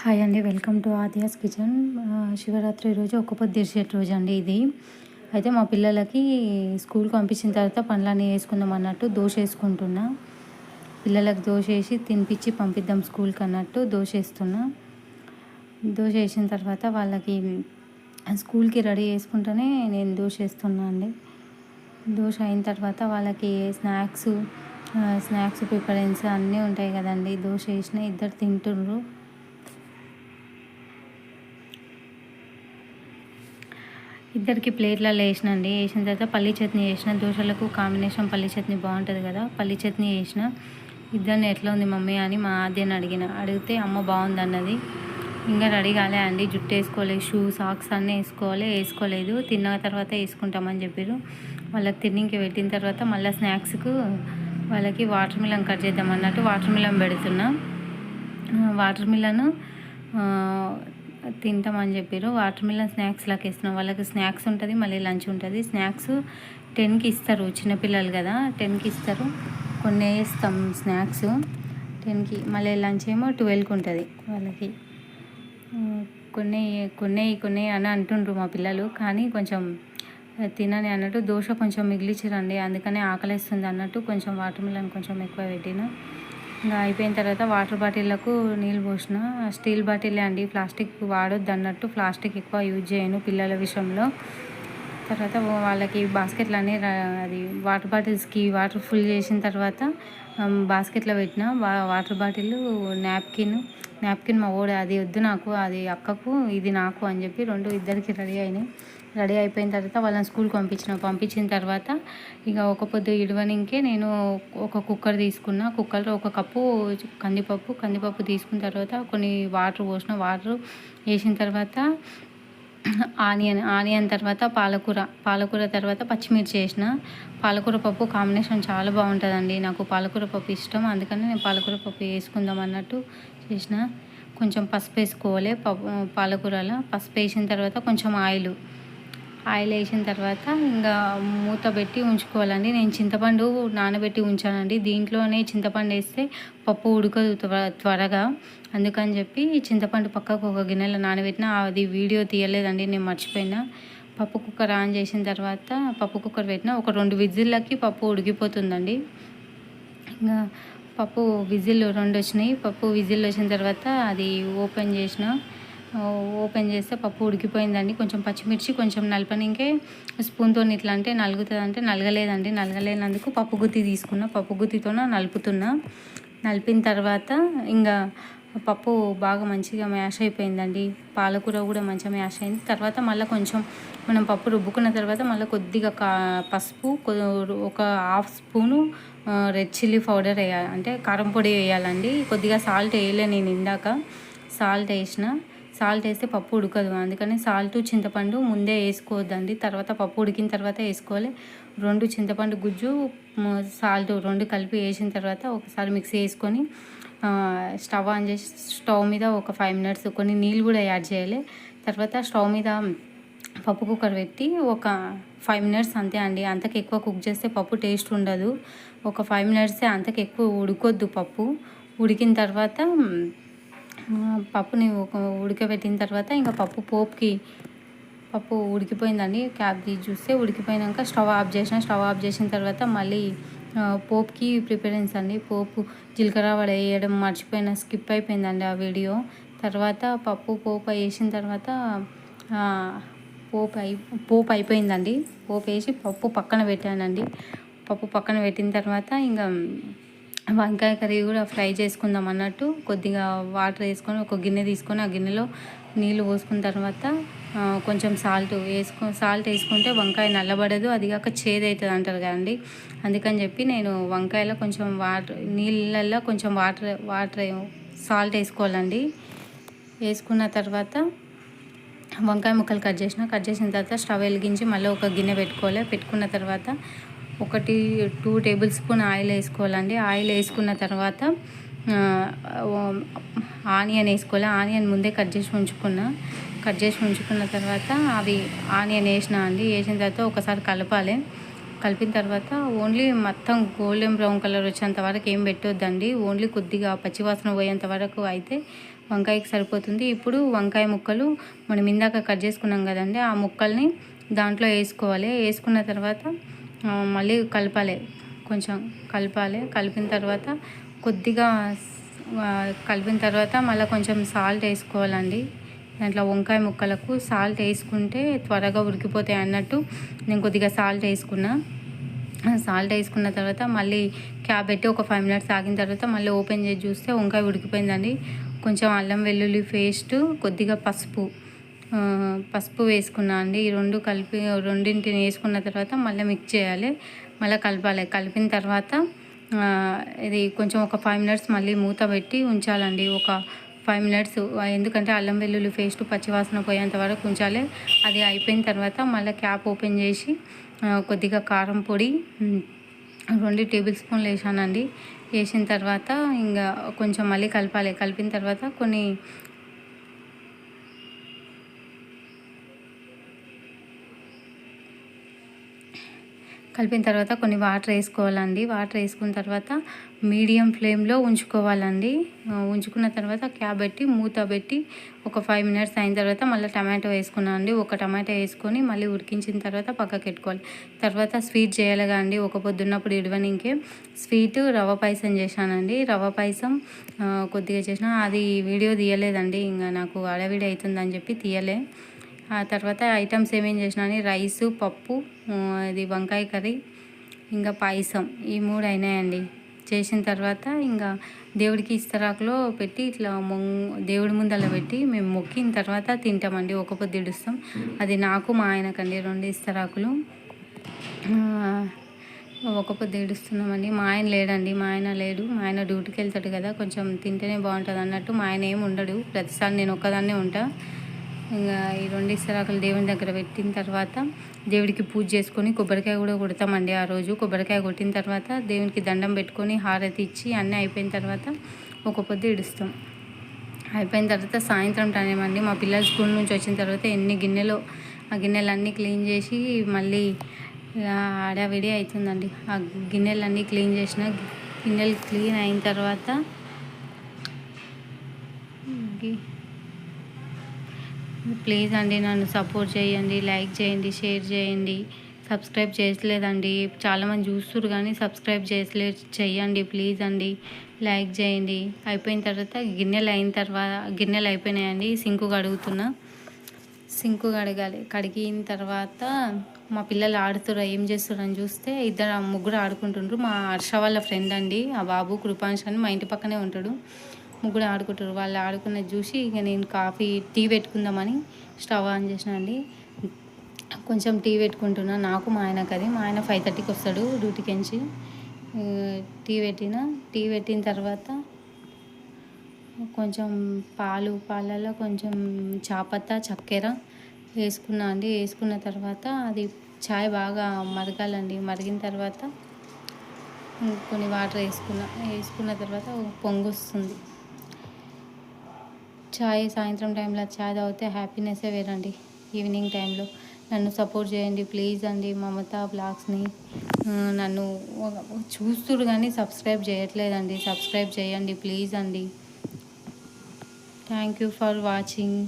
Hi అండి. Welcome to Adiya's kitchen. Shivaratri రోజు ఒక్కొక్క పొద్దు రోజు అండి ఇది. అయితే మా పిల్లలకి స్కూల్కి పంపించిన తర్వాత పనులన్నీ వేసుకుందాం అన్నట్టు దోశ వేసుకుంటున్నా. పిల్లలకు దోశ వేసి తినిపించి పంపిద్దాం స్కూల్కి అన్నట్టు దోశ వేస్తున్నా. దోశ వేసిన తర్వాత వాళ్ళకి స్కూల్కి రెడీ చేసుకుంటేనే నేను దోశ వేస్తున్నా అండి. దోశ అయిన తర్వాత వాళ్ళకి స్నాక్స్ స్నాక్స్ ప్రిఫరెన్స్ అన్నీ ఉంటాయి కదండి. దోశ వేసిన ఇద్దరు తింటుండ్రు ఇద్దరికి ప్లేట్లలో వేసిన అండి వేసిన తర్వాత పల్లీ చట్నీ వేసిన దోశలకు కాంబినేషన్ పల్లీ చట్నీ బాగుంటుంది కదా పల్లీ చట్నీ వేసిన. ఇద్దరిని ఎట్లా ఉంది మమ్మీ అని మా ఆద్యని అడిగిన. అడిగితే అమ్మ బాగుంది అన్నది ఇంకా రెడీ కాలే అండి. జుట్టు వేసుకోలేదు షూ సాక్స్ అన్నీ వేసుకోవాలి వేసుకోలేదు. తిన్న తర్వాత వేసుకుంటామని చెప్పారు వాళ్ళకి తిన్నింకి పెట్టిన తర్వాత మళ్ళీ స్నాక్స్కు వాళ్ళకి వాటర్ మిలన్ కట్ చేద్దాం అన్నట్టు వాటర్ మిలన్ పెడుతున్నా. వాటర్ మిలన్ తింటామని చెప్పారు వాటర్ మిలన్ స్నాక్స్ లాగా ఇస్తున్నాం వాళ్ళకి స్నాక్స్ ఉంటుంది మళ్ళీ లంచ్ ఉంటుంది. స్నాక్స్ టెన్కి ఇస్తారు చిన్నపిల్లలు కదా టెన్కి ఇస్తారు. కొన్ని వేస్తాం స్నాక్స్. టెన్కి మళ్ళీ లంచ్ ఏమో ట్వెల్వ్కి ఉంటుంది వాళ్ళకి. కొన్ని కొన్ని కొన్ని అని అంటుండ్రు మా పిల్లలు కానీ కొంచెం తినని అన్నట్టు దోశ కొంచెం మిగిలిచ్చిరండి అందుకనే ఆకలిస్తుంది అన్నట్టు కొంచెం వాటర్ మిలన్ కొంచెం ఎక్కువ పెట్టిన. ఇంకా అయిపోయిన తర్వాత వాటర్ బాటిళ్ళకు నీళ్ళు పోసిన. స్టీల్ బాటిల్ అండి ప్లాస్టిక్ వాడొద్దు అన్నట్టు ప్లాస్టిక్ ఎక్కువ యూజ్ చేయను పిల్లల విషయంలో. తర్వాత వాళ్ళకి బాస్కెట్లు అది వాటర్ బాటిల్స్కి వాటర్ ఫుల్ చేసిన తర్వాత బాస్కెట్లో పెట్టిన వాటర్ బాటిల్ నాప్కిన్ నాప్కిన్ మా ఓడ అది వద్దు నాకు అది అక్కకు ఇది నాకు అని చెప్పి రెండు ఇద్దరికి రెడీ అయినాయి. రెడీ అయిపోయిన తర్వాత వాళ్ళని స్కూల్కి పంపించిన పంపించిన తర్వాత ఇక ఒక పొద్దు ఇడవనికే నేను ఒక కుక్కర్ తీసుకున్న. కుక్కర్లో ఒక కప్పు కందిపప్పు కందిపప్పు తీసుకున్న తర్వాత కొన్ని వాటర్ పోసిన. వాటర్ వేసిన తర్వాత ఆనియన్ ఆనియన్ తర్వాత పాలకూర పాలకూర తర్వాత పచ్చిమిర్చి వేసిన. పాలకూర పప్పు కాంబినేషన్ చాలా బాగుంటుందండి. నాకు పాలకూర పప్పు ఇష్టం. అందుకని నేను పాలకూర పప్పు వేసుకుందాం అన్నట్టు చేసిన. కొంచెం పసుపు వేసుకోవాలి పప్పు పాలకూరలో. పసుపు వేసిన తర్వాత కొంచెం ఆయిల్. ఆయిల్ వేసిన తర్వాత ఇంకా మూత పెట్టి ఉంచుకోవాలండి. నేను చింతపండు నానబెట్టి ఉంచానండి. దీంట్లోనే చింతపండు వేస్తే పప్పు ఉడకదు త్వరగా. అందుకని చెప్పి చింతపండు పక్కకు ఒక గిన్నెలో నానబెట్టిన అది వీడియో తీయలేదండి నేను మర్చిపోయినా. పప్పు కుక్కర్ ఆన్ చేసిన తర్వాత పప్పు కుక్కర్ పెట్టిన ఒక రెండు విజిల్లకి పప్పు ఉడికిపోతుందండి. ఇంకా పప్పు విజిల్ రెండు వచ్చినాయి. పప్పు విజిల్ వచ్చిన తర్వాత అది ఓపెన్ చేసిన ఓపెన్ చేస్తే పప్పు ఉడికిపోయిందండి. కొంచెం పచ్చిమిర్చి కొంచెం నలపనికే స్పూన్తో ఇట్లా అంటే నలుగుతుంది అంటే నలగలేదండి. నలగలేనందుకు పప్పు గుత్తి తీసుకున్న. పప్పు గుత్తితోనే నలుపుతున్నా. నలిపిన తర్వాత ఇంకా పప్పు బాగా మంచిగా మ్యాష్ అయిపోయిందండి. పాలకూర కూడా మంచిగా మ్యాష్ అయింది. తర్వాత మళ్ళీ కొంచెం మనం పప్పు రుబ్బుకున్న తర్వాత మళ్ళీ కొద్దిగా కా పసుపు ఒక half spoon red chilli powder వేయాలి. అంటే కారం పొడి వేయాలండి. కొద్దిగా సాల్ట్ వేయలే నేను ఇందాక. సాల్ట్ వేసిన. సాల్ట్ వేస్తే పప్పు ఉడకదు. అందుకని సాల్ట్ చింతపండు ముందే వేసుకోవద్దండి. తర్వాత పప్పు ఉడికిన తర్వాత వేసుకోవాలి. రెండు చింతపండు గుజ్జు సాల్ట్ రెండు కలిపి వేసిన తర్వాత ఒకసారి మిక్సీ వేసుకొని స్టవ్ ఆన్ చేసి స్టవ్ మీద ఒక ఫైవ్ మినిట్స్ కొన్ని నీళ్ళు కూడా యాడ్ చేయాలి. తర్వాత స్టవ్ మీద పప్పు కుక్కర్ పెట్టి ఒక ఫైవ్ మినిట్స్ అంతే అండి. అంతకు ఎక్కువ కుక్ చేస్తే పప్పు టేస్ట్ ఉండదు. ఒక ఫైవ్ మినిట్సే అంతకు ఎక్కువ ఉడకొద్దు పప్పు. ఉడికిన తర్వాత పప్పుని ఒక ఉడకబెట్టిన తర్వాత ఇంకా పప్పు పోపుకి పప్పు ఉడికిపోయిందండి. క్యాబ్ తీసి చూస్తే ఉడికిపోయినాక స్టవ్ ఆఫ్ చేసిన స్టవ్ ఆఫ్ చేసిన తర్వాత మళ్ళీ పోపుకి ప్రిపరెన్స్ అండి. పోపు జీలకర్ర వడ వేయడం మర్చిపోయిన స్కిప్ అయిపోయిందండి ఆ వీడియో. తర్వాత పప్పు పోపు వేసిన తర్వాత పోపు అయి పోపు అయిపోయిందండి. పోపు వేసి పప్పు పక్కన పెట్టానండి. పప్పు పక్కన పెట్టిన తర్వాత ఇంకా వంకాయ కర్రీ కూడా ఫ్రై చేసుకుందాం అన్నట్టు. కొద్దిగా వాటర్ వేసుకొని ఒక గిన్నె తీసుకొని ఆ గిన్నెలో నీళ్ళు పోసుకున్న తర్వాత కొంచెం సాల్ట్ వేసుకో సాల్ట్ వేసుకుంటే వంకాయ నల్లబడదు అది కాక చేదవుతుంది అంటారు కదండి. అందుకని చెప్పి నేను వంకాయలో కొంచెం వాటర్ నీళ్ళల్లో కొంచెం వాటర్ వాటర్ సాల్ట్ వేసుకోవాలండి. వేసుకున్న తర్వాత వంకాయ ముక్కలు కట్ చేసిన కట్ చేసిన తర్వాత స్టవ్ వెలిగించి మళ్ళీ ఒక గిన్నె పెట్టుకోవాలి. పెట్టుకున్న తర్వాత ఒకటి టూ టేబుల్ స్పూన్ ఆయిల్ వేసుకోవాలండి. ఆయిల్ వేసుకున్న తర్వాత ఆనియన్ వేసుకోవాలి. ఆనియన్ ముందే కట్ చేసి ఉంచుకున్న. కట్ చేసి ఉంచుకున్న తర్వాత అవి ఆనియన్ వేసిన అండి. వేసిన తర్వాత ఒకసారి కలపాలి. కలిపిన తర్వాత ఓన్లీ మొత్తం గోల్డెన్ బ్రౌన్ కలర్ వచ్చేంత వరకు ఏం పెట్టొద్దండి. ఓన్లీ కొద్దిగా పచ్చివాసన పోయేంత వరకు అయితే వంకాయకి సరిపోతుంది. ఇప్పుడు వంకాయ ముక్కలు మనం ఇందాక కట్ చేసుకున్నాం కదండి ఆ ముక్కల్ని దాంట్లో వేసుకోవాలి. వేసుకున్న తర్వాత మళ్ళీ కలపాలి. కొంచెం కలపాలి. కలిపిన తర్వాత కొద్దిగా కలిపిన తర్వాత మళ్ళీ కొంచెం సాల్ట్ వేసుకోవాలండి. దాంట్లో వంకాయ ముక్కలకు సాల్ట్ వేసుకుంటే త్వరగా ఉడికిపోతాయి అన్నట్టు నేను కొద్దిగా సాల్ట్ వేసుకున్నా. సాల్ట్ వేసుకున్న తర్వాత మళ్ళీ క్యాబ్ పెట్టి ఒక ఫైవ్ మినిట్స్ ఆగిన తర్వాత మళ్ళీ ఓపెన్ చేసి చూస్తే వంకాయ ఉడికిపోయిందండి. కొంచెం అల్లం వెల్లుల్లి పేస్ట్ కొద్దిగా పసుపు. పసుపు వేసుకున్నా అండి. ఈ రెండు కలిపి రెండింటిని వేసుకున్న తర్వాత మళ్ళీ మిక్స్ చేయాలి. మళ్ళీ కలపాలి. కలిపిన తర్వాత ఇది కొంచెం ఒక ఫైవ్ మినిట్స్ మళ్ళీ మూత పెట్టి ఉంచాలండి. ఒక ఫైవ్ మినిట్స్ ఎందుకంటే అల్లం వెల్లుల్లి పేస్ట్ పచ్చివాసన పోయేంత వరకు ఉంచాలి. అది అయిపోయిన తర్వాత మళ్ళీ క్యాప్ ఓపెన్ చేసి కొద్దిగా కారం పొడి రెండు టేబుల్ స్పూన్లు వేసానండి. వేసిన తర్వాత ఇంకా కొంచెం మళ్ళీ కలపాలి. కలిపిన తర్వాత కొన్ని కలిపిన తర్వాత కొన్ని వాటర్ వేసుకోవాలండి. వాటర్ వేసుకున్న తర్వాత మీడియం ఫ్లేమ్లో ఉంచుకోవాలండి. ఉంచుకున్న తర్వాత క్యాబ్ పెట్టి మూత పెట్టి ఒక ఫైవ్ మినిట్స్ అయిన తర్వాత మళ్ళీ టమాటో వేసుకున్నాను అండి. ఒక టమాటో వేసుకొని మళ్ళీ ఉడికించిన తర్వాత పక్కకి పెట్టుకోవాలి. తర్వాత స్వీట్ చేయాలిగా అండి. ఒక పొద్దున్నప్పుడు ఇడవనికే స్వీట్ రవ్వ పాయసం చేశానండి. రవ్వ పాయసం కొద్దిగా చేసిన అది వీడియో తీయలేదండి. ఇంకా నాకు అడవిడి అవుతుందని చెప్పి తీయలే. ఆ తర్వాత ఐటమ్స్ ఏమేం చేసినా అని రైసు పప్పు అది ఇది వంకాయ కర్రీ ఇంకా పాయసం ఈ మూడు అయినాయండి. చేసిన తర్వాత ఇంకా దేవుడికి ఇస్తరాకులో పెట్టి ఇట్లా మొంగ్ దేవుడి ముందల పెట్టి మేము మొక్కిన తర్వాత తింటామండి. ఒక పొద్దు ఇడుస్తాం. అది నాకు మా ఆయనకండి రెండు ఇస్తరాకులు. ఒక పొద్దు ఏడుస్తున్నామండి మా ఆయన లేడండి. మా ఆయన లేడు. మా ఆయన డ్యూటీకి వెళ్తాడు కదా. కొంచెం తింటేనే బాగుంటుంది అన్నట్టు మా ఆయన ఏమి ఉండడు. ప్రతిసారి నేను ఒక్కదాన్నే ఉంటా. ఇంకా ఈ రెండు ఇస్తరాకులు దేవుని దగ్గర పెట్టిన తర్వాత దేవుడికి పూజ చేసుకొని కొబ్బరికాయ కూడా కొడతామండి ఆ రోజు. కొబ్బరికాయ కొట్టిన తర్వాత దేవునికి దండం పెట్టుకొని హారతి ఇచ్చి అన్నీ అయిపోయిన తర్వాత ఒక పొద్దు ఇడుస్తాం అయిపోయిన తర్వాత సాయంత్రం టైం అండి. మా పిల్లల స్కూల్ నుంచి వచ్చిన తర్వాత ఎన్ని గిన్నెలు ఆ గిన్నెలన్నీ క్లీన్ చేసి మళ్ళీ ఆడావిడి అవుతుందండి ఆ గిన్నెలన్నీ క్లీన్ చేసిన గిన్నెలు క్లీన్ అయిన తర్వాత ప్లీజ్ అండి నన్ను సపోర్ట్ చేయండి లైక్ చేయండి షేర్ చేయండి. సబ్స్క్రైబ్ చేయట్లేదండి చాలామంది చూస్తున్నారు కానీ సబ్స్క్రైబ్ చేసలే చేయండి ప్లీజ్ అండి. లైక్ చేయండి. అయిపోయిన తర్వాత గిన్నెలు అయిన తర్వాత గిన్నెలు అయిపోయినాయండి. సింకు కడుగుతున్నా. సింకు కడగాలి. కడిగిన తర్వాత మా పిల్లలు ఆడుతున్నారు ఏం చేస్తున్నారు అని చూస్తే ఇద్దరు ముగ్గురు ఆడుకుంటుండ్రు. మా హర్ష వాళ్ళ ఫ్రెండ్ అండి. ఆ బాబు కృపాంశ్ అని మా ఇంటి పక్కనే ఉంటాడు. ముగ్గురు ఆడుకుంటారు. వాళ్ళు ఆడుకున్నది చూసి ఇక నేను కాఫీ టీ పెట్టుకుందామని స్టవ్ ఆన్ చేసిన అండి కొంచెం టీ పెట్టుకుంటున్నా. నాకు మా ఆయనకు అది. మా ఆయన ఫైవ్ థర్టీకి వస్తాడు డ్యూటీకి నుంచి టీ పెట్టిన. టీ పెట్టిన తర్వాత కొంచెం పాలు పాలలో కొంచెం చాపత్త చక్కెర వేసుకున్నా అండి. వేసుకున్న తర్వాత అది చాయ్ బాగా మరగాలండి. మరిగిన తర్వాత కొన్ని వాటర్ వేసుకున్న వేసుకున్న తర్వాత పొంగు వస్తుంది. చాయ్ సాయంత్రం టైంలో చాయ్ తాగితే హ్యాపీనెస్సే వేరండి. ఈవినింగ్ టైంలో నన్ను సపోర్ట్ చేయండి ప్లీజ్ అండి. మమత బ్లాగ్స్ని నన్ను చూస్తుడు కానీ సబ్స్క్రైబ్ చేయట్లేదండి. సబ్స్క్రైబ్ చేయండి ప్లీజ్ అండి. Thank you for watching.